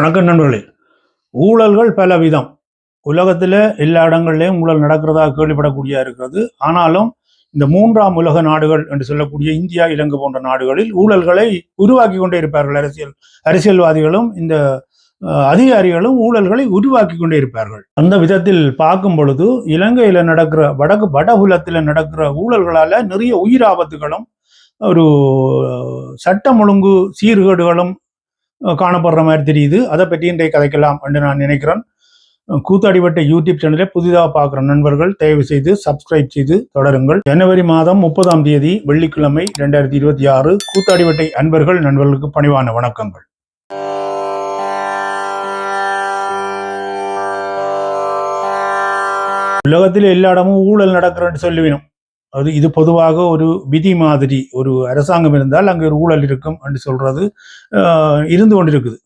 வணக்கம் நண்பர்களே ஊழல்கள் பல விதம் உலகத்தில் எல்லா இடங்கள்லையும் ஊழல் நடக்கிறதா கேள்விப்படக்கூடிய இருக்கிறது. ஆனாலும் இந்த மூன்றாம் உலக நாடுகள் என்று சொல்லக்கூடிய இந்தியா இலங்கை போன்ற நாடுகளில் ஊழல்களை உருவாக்கி கொண்டே இருப்பார்கள். அரசியல் அரசியல்வாதிகளும் இந்த அதிகாரிகளும் ஊழல்களை உருவாக்கி கொண்டே இருப்பார்கள். அந்த விதத்தில் பார்க்கும் பொழுது இலங்கையில் நடக்கிற வடக்கு வடகுலத்தில் நடக்கிற ஊழல்களால நிறைய உயிர் ஆபத்துகளும் ஒரு சட்டம் ஒழுங்கு சீர்கேடுகளும் காணப்படுற மாதிரி தெரியுது. அதை பற்றி இன்றைய கதைக்கலாம் என்று நான் நினைக்கிறேன். அஹ் கூத்தாடிப்பட்ட யூடியூப் சேனலை புதிதாக பார்க்குற நண்பர்கள் தயவு செய்து சப்ஸ்கிரைப் செய்து தொடருங்கள். ஜனவரி மாதம் முப்பதாம் தேதி வெள்ளிக்கிழமை ரெண்டாயிரத்தி இருபத்தி ஆறு கூத்தாடிவட்டை அன்பர்கள் நண்பர்களுக்கு பணிவான வணக்கங்கள். உலகத்தில் எல்லா இடமும் ஊழல் நடக்கிறன்னு சொல்லுவினோம். அது இது பொதுவாக ஒரு விதி மாதிரி ஒரு அரசாங்கம் இருந்தால் அங்கே ஒரு ஊழல் இருக்கும் என்று சொல்றது இருந்து கொண்டிருக்குது.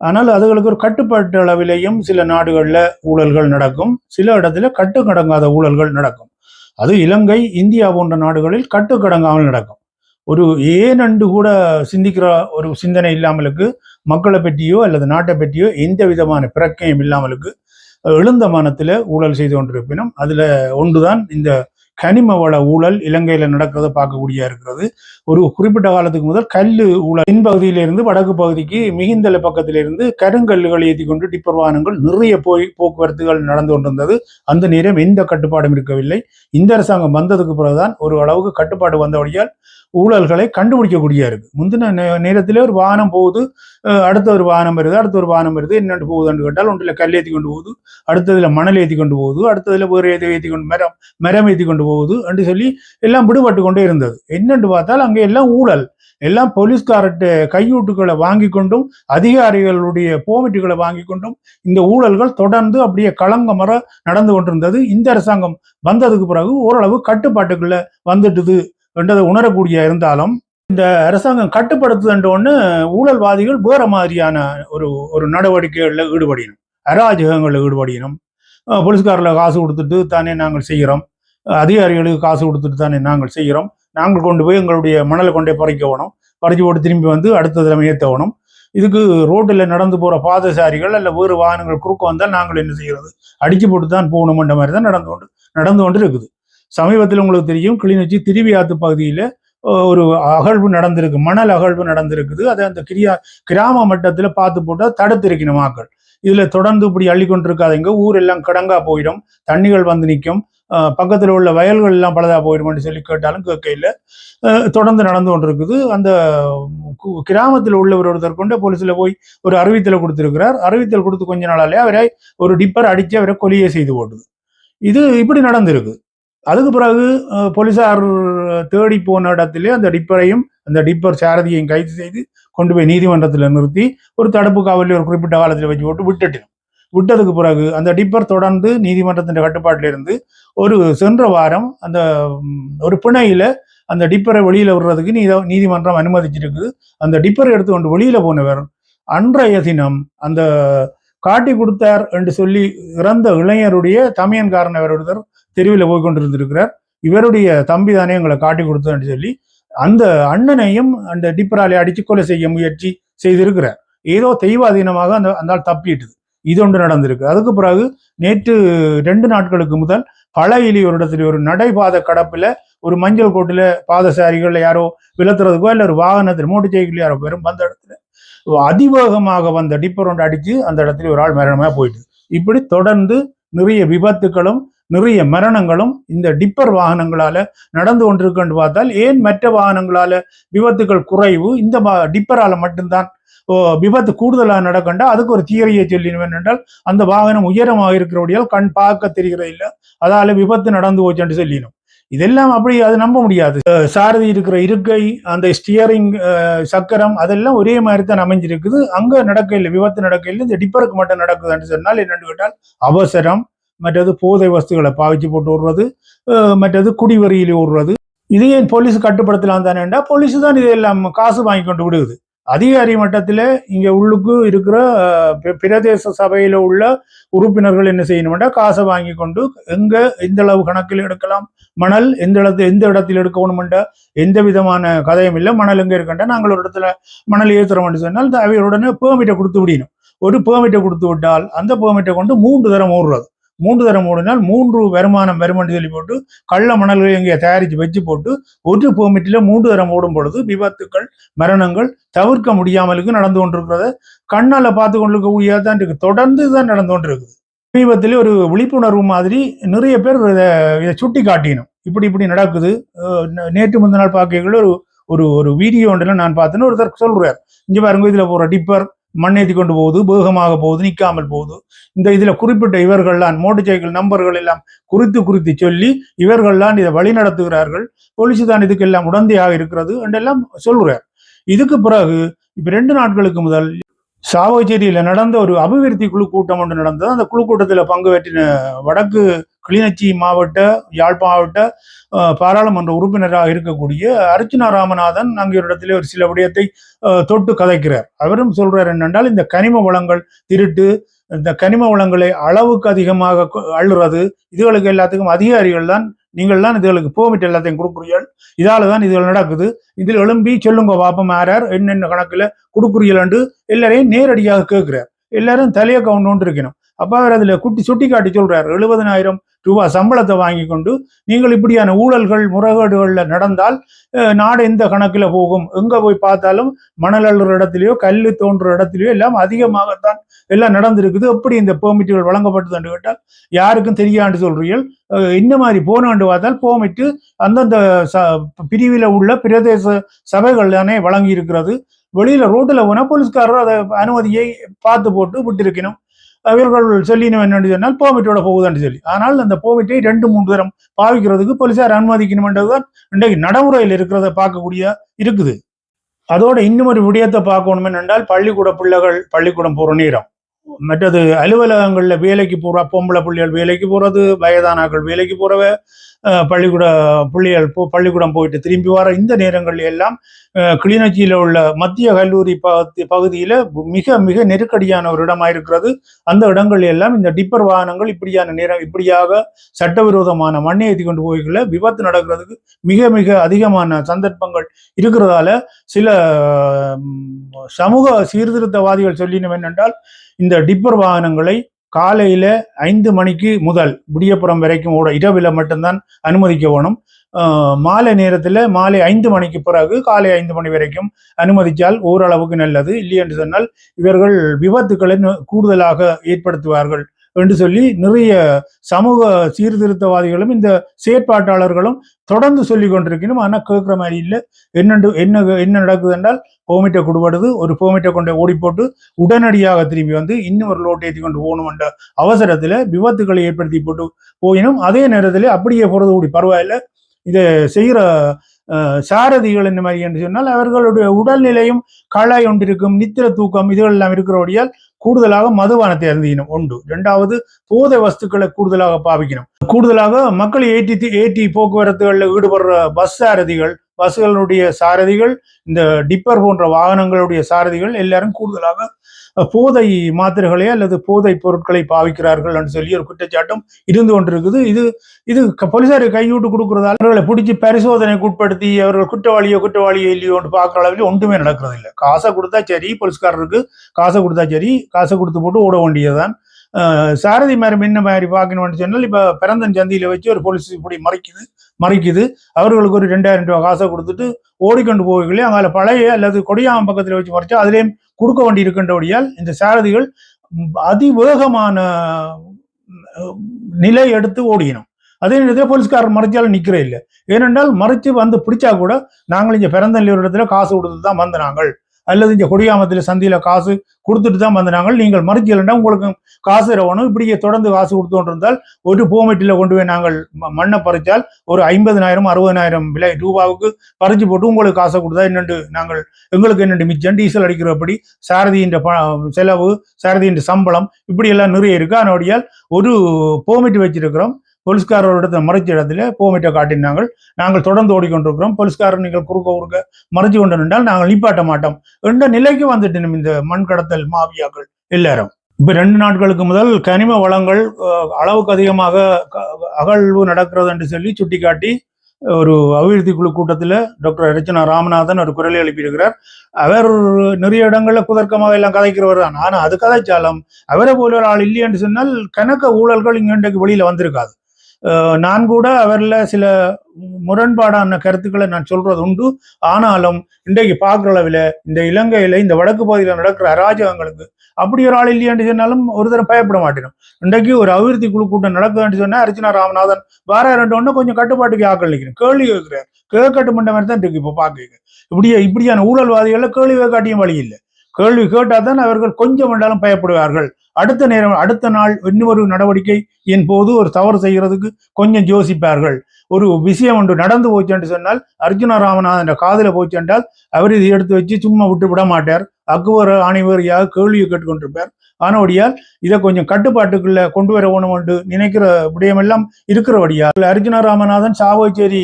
ஆனால் அதுகளுக்கு ஒரு கட்டுப்பாட்டு அளவிலேயும் சில நாடுகளில் ஊழல்கள் நடக்கும் சில இடத்துல கட்டுக்கடங்காத ஊழல்கள் நடக்கும். அது இலங்கை இந்தியா போன்ற நாடுகளில் கட்டுக்கடங்காமல் நடக்கும். ஒரு ஏனண்டு கூட சிந்திக்கிற ஒரு சிந்தனை இல்லாமலுக்கு மக்களை பற்றியோ அல்லது நாட்டை பற்றியோ எந்த விதமான பிரக்கையும் இல்லாமலுக்கு எழுந்த மனத்தில் ஊழல் செய்து கொண்டிருப்பினும் அதில் ஒன்றுதான் இந்த கனிம வள ஊழல் இலங்கையில நடக்கிறத பார்க்கக்கூடிய இருக்கிறது. ஒரு குறிப்பிட்ட காலத்துக்கு முதல் கல்லு ஊழல். தென்பகுதியிலிருந்து வடக்கு பகுதிக்கு மிகுந்தல பக்கத்திலிருந்து கருங்கல்லுகள் ஏற்றி கொண்டு டிப்பர் வாகனங்கள் நிறைய போய் போக்குவரத்துகள் நடந்து கொண்டிருந்தது. அந்த நேரம் எந்த கட்டுப்பாடும் இருக்கவில்லை. இந்த அரசாங்கம் வந்ததுக்கு பிறகுதான் ஒரு அளவுக்கு கட்டுப்பாடு வந்தபடியால் ஊழல்களை கண்டுபிடிக்கக்கூடிய இருக்கு முந்தின நேரத்திலே ஒரு வாகனம் போகுது அடுத்த ஒரு வாகனம் வருது அடுத்த ஒரு வாகனம் வருது என்னென்று போகுதுன்னு கேட்டால் ஒன்றில் கல் ஏற்றி கொண்டு போகுது அடுத்ததுல மணல் ஏற்றி கொண்டு போகுது அடுத்ததுல வேறு ஏற்றி ஏற்றி கொண்டு மரம் மரம் ஏற்றி கொண்டு போகுது என்று சொல்லி எல்லாம் விடுபட்டு கொண்டே இருந்தது. என்னென்று பார்த்தால் அங்கே எல்லாம் ஊழல். எல்லாம் போலீஸ்கார்ட்ட கையூட்டுகளை வாங்கி கொண்டும் அதிகாரிகளுடைய போமிட்டுகளை வாங்கி கொண்டும் இந்த ஊழல்கள் தொடர்ந்து அப்படியே களங்கமர நடந்து கொண்டிருந்தது. இந்த அரசாங்கம் வந்ததுக்கு பிறகு ஓரளவு கட்டுப்பாட்டுக்குள்ள வந்துட்டுது. என்றதை உணரக்கூடிய இருந்தாலும் இந்த அரசாங்கம் கட்டுப்படுத்துதுன்ற ஒன்று ஊழல்வாதிகள் வேற மாதிரியான ஒரு ஒரு நடவடிக்கைகளில் ஈடுபடினும் அராஜகங்களில் ஈடுபடினும் போலீஸ்காரில் காசு கொடுத்துட்டு தானே நாங்கள் செய்கிறோம். அதிகாரிகளுக்கு காசு கொடுத்துட்டு தானே நாங்கள் செய்கிறோம். நாங்கள் கொண்டு போய் எங்களுடைய மணலை கொண்டே பறிக்க வேணும் பறிச்சு போட்டு திரும்பி வந்து அடுத்த திறமை ஏற்ற வேணும் இதுக்கு ரோட்டில் நடந்து போகிற பாதசாரிகள் அல்ல வேறு வாகனங்கள் குறுக்க வந்தால் நாங்கள் என்ன செய்கிறது அடிச்சு போட்டு தான் போகணுமென்ற மாதிரி தான் நடந்து கொண்டு நடந்து கொண்டு இருக்குது. சமீபத்தில் உங்களுக்கு தெரியும் கிளிநொச்சி திருவியாத்து பகுதியில் ஒரு அகழ்வு நடந்திருக்கு மணல் அகழ்வு நடந்திருக்குது. அதை அந்த கிரியா கிராம மட்டத்தில் பார்த்து போட்டால் தடுத்திருக்கணும் மக்கள் இதில் தொடர்ந்து இப்படி அள்ளி கொண்டிருக்காதீங்க ஊர் எல்லாம் கடங்கா போயிடும். தண்ணிகள் வந்து நிற்கும் பக்கத்தில் உள்ள வயல்கள் எல்லாம் பலதாக போயிடும்னு சொல்லி கேட்டாலும் கேட்கையில் தொடர்ந்து நடந்து கொண்டிருக்குது. அந்த கு- கிராமத்தில் உள்ளவர் ஒருத்தர் கொண்டு போலீஸில் போய் ஒரு அறிவித்தலை கொடுத்திருக்கிறார். அறிவித்தல் கொடுத்து கொஞ்ச நாளாலே அவரை ஒரு டிப்பர் அடித்து அவரை கொலையே செய்து போட்டுது. இது இப்படி நடந்திருக்கு. அதுக்கு பிறகு போலீஸார் போலீசார் தேடி போன இடத்திலே அந்த டிப்பரையும் அந்த டிப்பர் சாரதியையும் கைது செய்து கொண்டு போய் நீதிமன்றத்தில் நிறுத்தி ஒரு தடுப்பு காவலில் ஒரு குறிப்பிட்ட காலத்தில் வச்சு போட்டு விட்டுட்டோம் விட்டதுக்கு பிறகு அந்த டிப்பர் தொடர்ந்து நீதிமன்றத்தின் கட்டுப்பாட்டிலிருந்து ஒரு சென்ற வாரம் அந்த ஒரு பிணையில் அந்த டிப்பரை வெளியில் விடுறதுக்கு நீத நீதிமன்றம் அனுமதிச்சிருக்குது. அந்த டிப்பரை எடுத்து கொண்டு வெளியில் போனவர் அன்றைய தினம் அந்த காட்டி கொடுத்தார் என்று சொல்லி இறந்த இளைஞருடைய தமையன்காரன் ஒருத்தர் தெருவில் போய் கொண்டிருந்திருக்கிறார். இவருடைய தம்பி தானே எங்களை காட்டி என்று சொல்லி அந்த அண்ணனையும் அந்த டிப்பராலை அடித்து கொலை செய்ய முயற்சி செய்திருக்கிறார். ஏதோ தெய்வாதீனமாக அந்த அந்த ஆள் தப்பிட்டுது இது ஒன்று நடந்திருக்கு. அதுக்கு பிறகு நேற்று ரெண்டு நாட்களுக்கு முதல் பழையிலி ஒரு இடத்துல ஒரு நடைபாத கடப்பில் ஒரு மஞ்சள் கோட்டில் பாதசாரிகள் யாரோ விலத்துறதுக்கோ இல்லை ஒரு வாகனத்தில் மோட்டர் சைக்கிள் யாரோ பெரும் வந்த இடத்துல அதிவேகமாக வந்த டிப்பர் ஒன்று அடிச்சு அந்த இடத்துல ஒரு ஆள் மரணமாக போயிட்டு. இப்படி தொடர்ந்து நிறைய விபத்துகளும் நிறைய மரணங்களும் இந்த டிப்பர் வாகனங்களால நடந்து கொண்டிருக்குன்னு பார்த்தால் ஏன் மற்ற வாகனங்களால விபத்துகள் குறைவு இந்த டிப்பரால மட்டும்தான் ஓ, விபத்து கூடுதலாக நடக்கண்டா? அதுக்கு ஒரு தியரியை சொல்லினோம் என்றால் அந்த வாகனம் உயரமாக இருக்கிறபடியால் கண் பார்க்க தெரிகிறது இல்லை அதால விபத்து நடந்து போச்சுன்னு சொல்லினோம். இதெல்லாம் அப்படி அது நம்ப முடியாது. சாரதி இருக்கிற இருக்கை அந்த ஸ்டியரிங் சக்கரம் அதெல்லாம் ஒரே மாதிரி தான் அமைஞ்சிருக்குது. அங்க நடக்கையில் விபத்து நடக்கையில் இந்த டிப்பருக்கு மட்டும் நடக்குதுன்னு சொன்னால் என்னென்னு கேட்டால் அவசரம் மற்றது போதை வஸ்துகளை பாவிச்சு போட்டு விடுறது மற்றது குடிவரியில் விடுறது. இது ஏன் போலீஸ் கட்டுப்படுத்தலாம் தானேண்டா போலீஸ் தான் இதெல்லாம் காசு வாங்கி கொண்டு விடுது. அதிகாரி மட்டத்தில் இங்க உள்ளுக்கு இருக்கிற பிர- பிரதேச சபையில உள்ள உறுப்பினர்கள் என்ன செய்யணும்னா காசை வாங்கி கொண்டு எங்க எந்த அளவு கணக்கில் எடுக்கலாம் மணல் எந்த இடத்துல எந்த இடத்தில் எடுக்கணுமென்ற எந்த விதமான கதையும் இல்லை. மணல் எங்க இருக்கண்டா நாங்கள் ஒரு இடத்துல மணல் ஏத்துறோம்னு சொன்னால் அவையுடனே பெர்மிட்டை கொடுத்து விடணும். ஒரு பெர்மிட்டை கொடுத்து விட்டால் அந்த பெர்மிட்டை கொண்டு மூன்று தரம் ஓடுறது. மூன்று தரம் ஓடினால் மூன்று வருமானம் வருமானம் சொல்லி போட்டு கள்ள மணல்களை இங்கே தயாரித்து வச்சு போட்டு ஒரு பெர்மிட்டில் மூன்று தரம் ஓடும் பொழுது விபத்துக்கள் மரணங்கள் தவிர்க்க முடியாமலுக்கு நடந்து கொண்டிருக்கிறத. கண்ணால பார்த்து கொண்டிருக்கக்கூடிய இருக்கு. தொடர்ந்து தான் நடந்து கொண்டிருக்குது. சமீபத்தில் ஒரு விழிப்புணர்வு மாதிரி நிறைய பேர் இதை இதை சுட்டி காட்டினோம். இப்படி இப்படி நடக்குது. நேற்று முந்தின நாள் பார்க்கல ஒரு ஒரு ஒரு வீடியோ ஒன்றில் நான் பார்த்தேன்னு ஒருத்தர் சொல்றார். இங்கே பாருங்க இதுல போற டிப்பர் மண் ஏற்றி கொண்டு போகுது வேகமாக போகுது நிற்காமல் போகுது. இந்த இதுல குறிப்பிட்ட இவர்கள்லாம் மோட்டர் சைக்கிள் நம்பர்கள் எல்லாம் குறித்து குறித்து சொல்லி இவர்கள்லாம் இதை வழி நடத்துகிறார்கள். போலீஸ் தான் இதுக்கெல்லாம் உடந்தையாக இருக்கிறது என்றெல்லாம் சொல்றார். இதுக்கு பிறகு இப்போ ரெண்டு நாட்களுக்கு முதல் சாவகச்சேரியில நடந்த ஒரு அபிவிருத்தி குழு கூட்டம் ஒன்று நடந்தது. அந்த குழு கூட்டத்தில் பங்கு பெற்றின வடக்கு கிளிநொச்சி மாவட்ட யாழ் மாவட்ட பாராளுமன்ற உறுப்பினராக இருக்கக்கூடிய அர்ச்சனா ராமநாதன் அங்கே ஒரு இடத்துல ஒரு சில விடயத்தை தொட்டு கதைக்கிறார். அவரும் சொல்றார் என்னென்றால் இந்த கனிம வளங்கள் திருட்டு இந்த கனிம வளங்களை அளவுக்கு அதிகமாக அள்ளுறது இதுகளுக்கு எல்லாத்துக்கும் அதிகாரிகள் தான் நீங்கள் தான் இதுகளுக்கு போமிட்டு எல்லாத்தையும் கொடுக்குறீர்கள். இதால தான் இதுகள் நடக்குது. இதில் எழும்பி சொல்லுங்க பாப்பம் ஆறார் என்னென்ன கணக்குல கொடுக்குறீர்கள் என்று எல்லாரையும் நேரடியாக கேட்கிறார். எல்லாரும் தலையை கவுண்ட் இருக்கணும் அப்ப அவர் அதுல குட்டி சுட்டி காட்டி சொல்றார். எழுபதனாயிரம் ரூபாய் சம்பளத்தை வாங்கி கொண்டு நீங்கள் இப்படியான ஊழல்கள் முறைகேடுகள்ல நடந்தால் நாடு எந்த கணக்குல போகும்? எங்க போய் பார்த்தாலும் மணல் அள்ளுற இடத்துலையோ கல் தோன்ற இடத்துலையோ எல்லாம் அதிகமாகத்தான் எல்லாம் நடந்திருக்குது. எப்படி இந்த பெர்மிட்டுகள் வழங்கப்பட்டதுன்னு கேட்டால் யாருக்கும் தெரியாண்டு சொல்றீர்கள். இந்த மாதிரி போனாண்டு பார்த்தால் பெர்மிட்டு அந்தந்த ச பிரிவில் உள்ள பிரதேச சபைகள் தானே வழங்கி இருக்கிறது வெளியில ரோட்ல போனால் போலீஸ்காரர் அதை அனுமதியை பார்த்து போட்டு விட்டிருக்கணும். அவர்கள் சொல்லினோம் சொன்னால் போமிட்டோட போகுதான்னு சொல்லி. ஆனால் அந்த போமிட்டை ரெண்டு மூன்று தரம் பாவிக்கிறதுக்கு போலீசார் அனுமதிக்கணுமென்றதுதான் இன்றைக்கு நடைமுறையில் இருக்கிறத பார்க்கக்கூடிய இருக்குது. அதோட இன்னும் ஒரு விடயத்தை பார்க்கணும் என்றால் பள்ளிக்கூட பிள்ளைகள் பள்ளிக்கூடம் போகிற நேரம். மற்றது அலுவலகங்கள்ல வேலைக்கு போற பொம்பளை பிள்ளைகள் வேலைக்கு போறது வயதானாக்கள் வேலைக்கு போறவ பள்ளிக்கூட பிள்ளைகள் போ பள்ளிக்கூடம் போயிட்டு திரும்பி வர இந்த நேரங்களில் எல்லாம் கிளிநொச்சியில் உள்ள மத்திய கல்லூரி பகுதி பகுதியில் மிக மிக நெருக்கடியான ஒரு இடமாக இருக்கிறது. அந்த இடங்கள் எல்லாம் இந்த டிப்பர் வாகனங்கள் இப்படியான நேரம் இப்படியாக சட்டவிரோதமான மண்ணை ஏற்றி கொண்டு போய்கள விபத்து நடக்கிறதுக்கு மிக மிக அதிகமான சந்தர்ப்பங்கள் இருக்கிறதால சில சமூக சீர்திருத்தவாதிகள் சொல்லினோம் என்னென்றால் இந்த டிப்பர் வாகனங்களை காலையில் ஐந்து மணிக்கு முதல் விடியப்புறம் வரைக்கும் ஓட இரவில் மட்டும்தான் அனுமதிக்க வேணும். மாலை நேரத்தில் மாலை ஐந்து மணிக்கு பிறகு காலை ஐந்து மணி வரைக்கும் அனுமதித்தால் ஓரளவுக்கு நல்லது. இல்லை என்று சொன்னால் இவர்கள் விபத்துக்களை கூடுதலாக ஏற்படுத்துவார்கள். என்று சொல்லி நிறைய சமூக சீர்திருத்தவாதிகளும் இந்த செயற்பாட்டாளர்களும் தொடர்ந்து சொல்லி கொண்டிருக்கணும். ஆனால் கேட்குற மாதிரி இல்லை. என்னண்டு என்ன என்ன நடக்குது என்றால் பெர்மிட்டை கொடுபடுது. ஒரு பெர்மிட்டை கொண்டு ஓடி போட்டு உடனடியாக திரும்பி வந்து இன்னும் ஒரு லோட் ஏற்றி கொண்டு போகணும் என்ற அவசரத்தில் விபத்துக்களை ஏற்படுத்தி போட்டு போயினும். அதே நேரத்தில் அப்படியே போகிறது கூடி பரவாயில்ல. இதை செய்கிற சாரதிகள் இந்த மாதிரி என்று சொன்னால் அவர்களுடைய உடல்நிலையும் களாய் ஒன்றிருக்கும் நித்திர தூக்கம் இதுகளெல்லாம் இருக்கிறபடியால் கூடுதலாக மதுபானத்தை அருந்திக்கணும். ஒன்று. இரண்டாவது போதை வஸ்துக்களை கூடுதலாக பாவிக்கணும். கூடுதலாக மக்களை ஏற்றி ஏற்றி போக்குவரத்துகளில் ஈடுபடுற பஸ் சாரதிகள் பஸ்களுடைய சாரதிகள் இந்த டிப்பர் போன்ற வாகனங்களுடைய சாரதிகள் எல்லாரும் கூடுதலாக போதை மாத்திரைகளை அல்லது போதை பொருட்களை பாவிக்கிறார்கள் என்று சொல்லி ஒரு குற்றச்சாட்டும் இருந்து கொண்டிருக்குது. இது இது க- போலீசாரை கையூட்டு கொடுக்கறதால அவர்களை பிடிச்சி பரிசோதனைக்கு உட்படுத்தி அவர்கள் குற்றவாளியோ குற்றவாளியோ இல்லையோன்னு பார்க்குற அளவில் ஒன்றுமே நடக்கிறது இல்லை காசை கொடுத்தா சரி போலீஸ்காரருக்கு காசை கொடுத்தா சரி காசை கொடுத்து போட்டு ஓட வேண்டியதுதான். சாரதி மாதிரி முன்ன மாதிரி பார்க்கணும்னு சொன்னால் இப்போ பிறந்தன் சந்தியில வச்சு ஒரு போலீஸ் இப்படி மறைக்குது. மறைக்குது. அவர்களுக்கு ஒரு ரெண்டாயிரம் ரூபாய் காசை கொடுத்துட்டு ஓடிக்கொண்டு போகலே அங்கே பழைய அல்லது கொடியாம் பக்கத்தில் வச்சு மறைச்சா அதிலேயும் கொடுக்க வேண்டி இருக்கின்றபடியால் இந்த சாரதிகள் அதிவேகமான நிலை எடுத்து ஓடினோம் அதே நேரத்தில் போலீஸ்காரர் மறைச்சாலும் நிற்கிறே இல்லை. ஏனென்றால் மறைச்சு வந்து பிடிச்சா கூட நாங்கள் இங்கே பிறந்த இடத்துல காசு கொடுத்து தான் வந்த நாங்கள் அல்லது இந்த கொடியாமத்தில் சந்தியில் காசு கொடுத்துட்டு தான் வந்தாங்க நீங்கள் மறுக்கலன்னா உங்களுக்கு காசு இரவணும் இப்படியே தொடர்ந்து காசு கொடுத்து இருந்தால் ஒரு போமெட்டில் கொண்டு போய் நாங்கள் ம- மண்ணை பறித்தால் ஒரு ஐம்பதனாயிரம் அறுபதனாயிரம் விலை ரூபாவுக்கு பறிச்சு போட்டு உங்களுக்கு காசை கொடுத்தா என்னண்டு நாங்கள் எங்களுக்கு என்னென்று மிச்சம்? டீசல் அடிக்கிறபடி சாரதியின் ப செலவு சாரதியின் சம்பளம் இப்படியெல்லாம் நிறைய இருக்குது அதனுடையால் ஒரு பூமெட்டி வச்சிருக்கிறோம். போலீஸ்காரர் இடத்துல மறைச்ச இடத்துல போமிட்ட காட்டினாங்க நாங்கள் தொடர்ந்து ஓடிக்கொண்டிருக்கிறோம். போலீஸ்காரர் நீங்கள் குறுக்க குறுக்க மறைச்சு கொண்டு நின்றால் நாங்கள் நிப்பாட்ட மாட்டோம் என்ற நிலைக்கு வந்துட்டு இந்த மண் கடத்தல் மாவியாக்கள் எல்லாரும். இப்ப ரெண்டு நாட்களுக்கு முதல் கனிம வளங்கள் அளவுக்கு அதிகமாக அகழ்வு நடக்கிறது என்று சொல்லி சுட்டிக்காட்டி ஒரு அபிவிருத்தி குழு கூட்டத்தில் டாக்டர் ரச்சனா ராமநாதன் ஒரு குரலை எழுப்பியிருக்கிறார். அவர் நிறைய இடங்களில் குதர்க்கமாக எல்லாம் கதைக்கிறவர் தான். ஆனால் அது கதைச்சாலும் அவரை போல ஒரு ஆள் இல்லையென்று சொன்னால் கணக்க ஊழல்கள் இங்கே இன்றைக்கு வெளியில வந்திருக்காது. நான் கூட அவரில் சில முரண்பாடான கருத்துக்களை நான் சொல்றது உண்டு. ஆனாலும் இன்றைக்கு பார்க்குற அளவில் இந்த இலங்கையில இந்த வடக்கு பகுதியில் நடக்கிற அராஜகங்களுக்கு அப்படி ஒரு ஆள் இல்லையான்னு சொன்னாலும் ஒரு தரம் பயப்பட மாட்டேனும். இன்றைக்கு ஒரு அபிவிருத்தி குழு கூட்டம் நடக்குதுன்னு சொன்னால் அர்ச்சனா ராமநாதன் வார ரெண்டு ஒன்று கொஞ்சம் கட்டுப்பாட்டுக்கு ஆக்கள் கேள்வி கேட்கிறார் கேட்கட்டு மண்ட மாதிரி தான் இருக்கு இப்போ பார்க்க இப்படியே இப்படியான ஊழல்வாதிகளில் கேள்வி காட்டியும் வழி இல்லை. கேள்வி கேட்டால் தான் அவர்கள் கொஞ்சம் வேண்டாலும் பயப்படுவார்கள். அடுத்த நேரம் அடுத்த நாள் இன்னொரு நடவடிக்கை என் போது ஒரு தவறு செய்கிறதுக்கு கொஞ்சம் யோசிப்பார்கள். ஒரு விஷயம் ஒன்று நடந்து போச்சு என்று சொன்னால் அர்ஜுன ராமநாதன் காதில் போச்சு என்றால் அவர் இதை எடுத்து வச்சு சும்மா விட்டு விட மாட்டார். அக்குவர் ஆணைவரியாக கேள்வியை கேட்டுக்கொண்டிருப்பார். ஆனபடியால் இதை கொஞ்சம் கட்டுப்பாட்டுக்குள்ள கொண்டு வர வேணும் என்று நினைக்கிற விடயமெல்லாம் இருக்கிறபடியால் அர்ஜுன ராமநாதன் சாவச்சேரி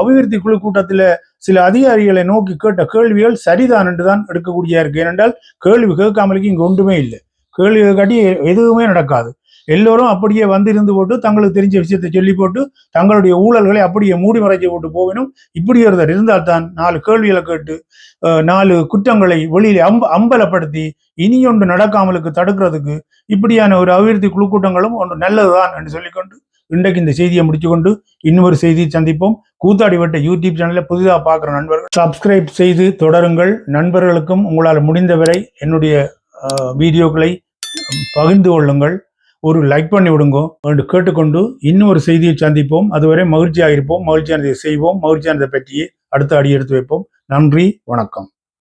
அபிவிருத்தி குழு கூட்டத்தில் சில அதிகாரிகளை நோக்கி கேட்ட கேள்விகள் சரிதான் என்று தான் எடுக்கக்கூடிய இருக்கு ஏனென்றால் கேள்வி கேட்காமலுக்கு இங்கே ஒன்றுமே இல்லை. கேள்வி காட்டி எதுவுமே நடக்காது. எல்லோரும் அப்படியே வந்திருந்து போட்டு தங்களுக்கு தெரிஞ்ச விஷயத்தை சொல்லி போட்டு தங்களுடைய ஊழல்களை அப்படியே மூடி மறைச்சு போட்டு போகணும் இப்படி ஒருத்தர் இருந்தால் தான் நாலு கேள்விகளை கேட்டு நாலு குற்றங்களை வெளியில் அம்ப அம்பலப்படுத்தி இனியொன்று நடக்காமலுக்கு தடுக்கிறதுக்கு இப்படியான ஒரு அபிவிருத்தி குழு கூட்டங்களும் ஒன்று நல்லதுதான் என்று சொல்லிக்கொண்டு இன்றைக்கு இந்த செய்தியை முடிச்சுக்கொண்டு இன்னொரு செய்தியை சந்திப்போம். கூத்தாடி வட்ட யூடியூப் சேனலில் புதிதாக பார்க்குற நண்பர்கள் சப்ஸ்கிரைப் செய்து தொடருங்கள். நண்பர்களுக்கும் உங்களால் முடிந்தவரை என்னுடைய வீடியோக்களை பகிர்ந்து கொள்ளுங்கள். ஒரு லைக் பண்ணி விடுங்க. என்று கேட்டுக்கொண்டு இன்னொரு செய்தியை சந்திப்போம். அதுவரை மகிழ்ச்சியாக இருப்போம். மகிழ்ச்சியானதை செய்வோம். மகிழ்ச்சியானதை பற்றியே அடுத்த அடி எடுத்து வைப்போம். நன்றி. வணக்கம்.